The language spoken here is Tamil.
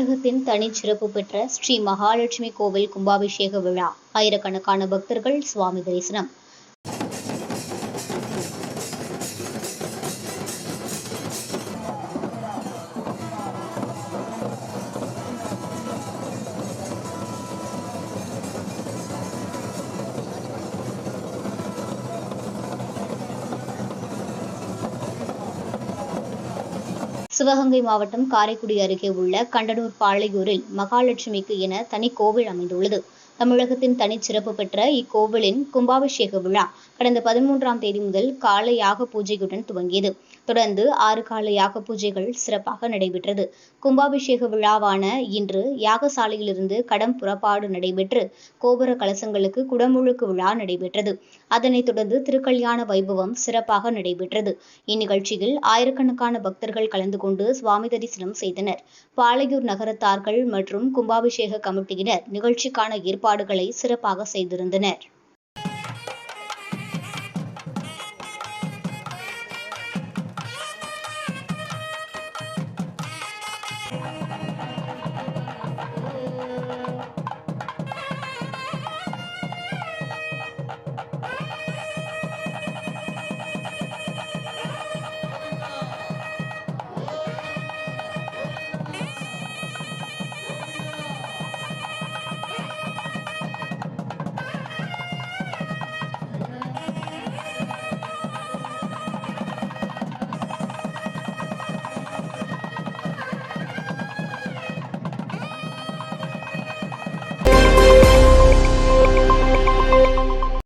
தமிழகத்தின் தனிச்சிறப்பு பெற்ற ஸ்ரீ மகாலட்சுமி கோவில் கும்பாபிஷேக விழா. ஆயிரக்கணக்கான பக்தர்கள் சுவாமி தரிசனம். சிவகங்கை மாவட்டம் காரைக்குடி அருகே உள்ள கண்டனூர் பாளையூரில் மகாலட்சுமிக்கு என தனி கோவில் அமைந்துள்ளது. தமிழகத்தின் தனிச்சிறப்பு பெற்ற இக்கோவிலின் கும்பாபிஷேக விழா கடந்த பதிமூன்றாம் தேதி முதல் காலை யாக பூஜையுடன் துவங்கியது. தொடர்ந்து ஆறு கால யாக பூஜைகள் சிறப்பாக நடைபெற்றது. கும்பாபிஷேக விழாவான இன்று யாகசாலையிலிருந்து கடம் புறப்பாடு நடைபெற்று கோபுர கலசங்களுக்கு குடமுழுக்கு விழா நடைபெற்றது. அதனைத் தொடர்ந்து திருக்கல்யாண வைபவம் சிறப்பாக நடைபெற்றது. இந்நிகழ்ச்சியில் ஆயிரக்கணக்கான பக்தர்கள் கலந்து கொண்டு சுவாமி தரிசனம் செய்தனர். பாளையூர் நகரத்தார்கள் மற்றும் கும்பாபிஷேக கமிட்டியினர் நிகழ்ச்சிக்கான ஏற்பாடுகளை சிறப்பாக செய்திருந்தனர்.